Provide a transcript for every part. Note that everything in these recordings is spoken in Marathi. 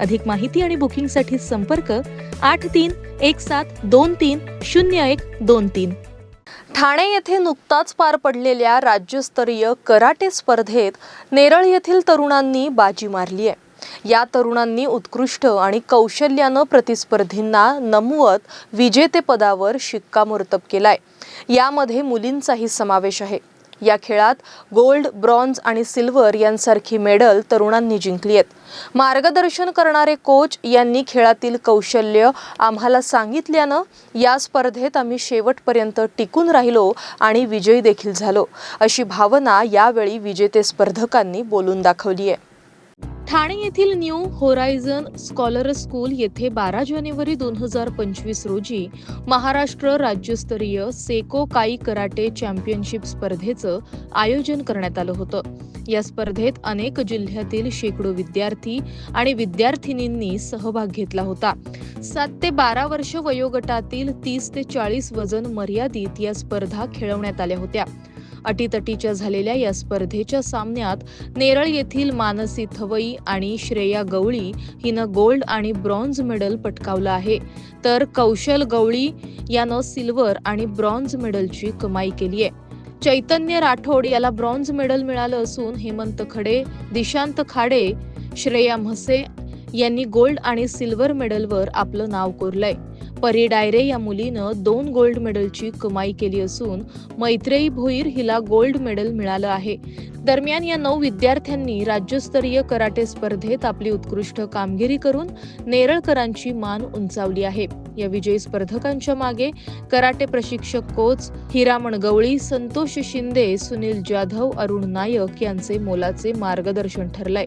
अधिक माहिती आणि बुकिंगसाठी संपर्क आठ तीन एक सात दोन तीन शून्य एक दोन तीन. ठाणे येथे नुकताच पार पडलेल्या राज्यस्तरीय कराटे स्पर्धेत नेरळ येथील तरुणांनी बाजी मारली आहे. या तरुणांनी उत्कृष्ट आणि कौशल्यानं प्रतिस्पर्धींना नमवत विजेतेपदावर शिक्कामोर्तब केलाय. यामध्ये मुलींचाही समावेश आहे. या खेळात गोल्ड ब्रॉन्झ आणि सिल्वर यांसारखी मेडल तरुणांनी जिंकली आहेत. मार्गदर्शन करणारे कोच यांनी खेळातील कौशल्य आम्हाला सांगितल्यानं या स्पर्धेत आम्ही शेवटपर्यंत टिकून राहिलो आणि विजयी देखील झालो अशी भावना यावेळी विजेते स्पर्धकांनी बोलून दाखवली आहे. ठाणे येथील न्यू होरायझन स्कॉलर स्कूल येथे बारा जानेवारी दोन हजार पंचवीस रोजी महाराष्ट्र राज्यस्तरीय सेको काई कराटे चॅम्पियनशिप स्पर्धेचं आयोजन करण्यात आलं होतं. या स्पर्धेत अनेक जिल्ह्यातील शेकडो विद्यार्थी आणि विद्यार्थिनींनी सहभाग घेतला होता. सात ते बारा वर्ष वयोगटातील तीस ते चाळीस वजन मर्यादित या स्पर्धा खेळवण्यात आल्या होत्या. अटीतटीच्या झालेल्या या स्पर्धेच्या सामन्यात नेरळ येथील मानसी थवई आणि श्रेया गवळी हिनं गोल्ड आणि ब्रॉन्झ मेडल पटकावलं आहे. तर कौशल गवळी यानं सिल्वर आणि ब्रॉन्झ मेडलची कमाई केली आहे. चैतन्य राठोड याला ब्रॉन्झ मेडल मिळालं असून हेमंत खडे दिशांत खाडे श्रेया म्हसे यांनी गोल्ड आणि सिल्वर मेडलवर आपलं नाव कोरलंय. परी डायरे या मुलीनं दोन गोल्ड मेडलची कमाई केली असून मैत्रेयी भोईर हिला गोल्ड मेडल मिळालं आहे. दरम्यान या नऊ विद्यार्थ्यांनी राज्यस्तरीय कराटे स्पर्धेत आपली उत्कृष्ट कामगिरी करून नेरळकरांची मान उंचावली आहे. या विजयी स्पर्धकांच्या मागे कराटे प्रशिक्षक कोच हिरामण गवळी संतोष शिंदे सुनील जाधव अरुण नायक यांचे मोलाचे मार्गदर्शन ठरलंय.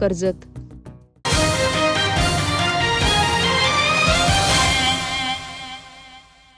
कर्जत.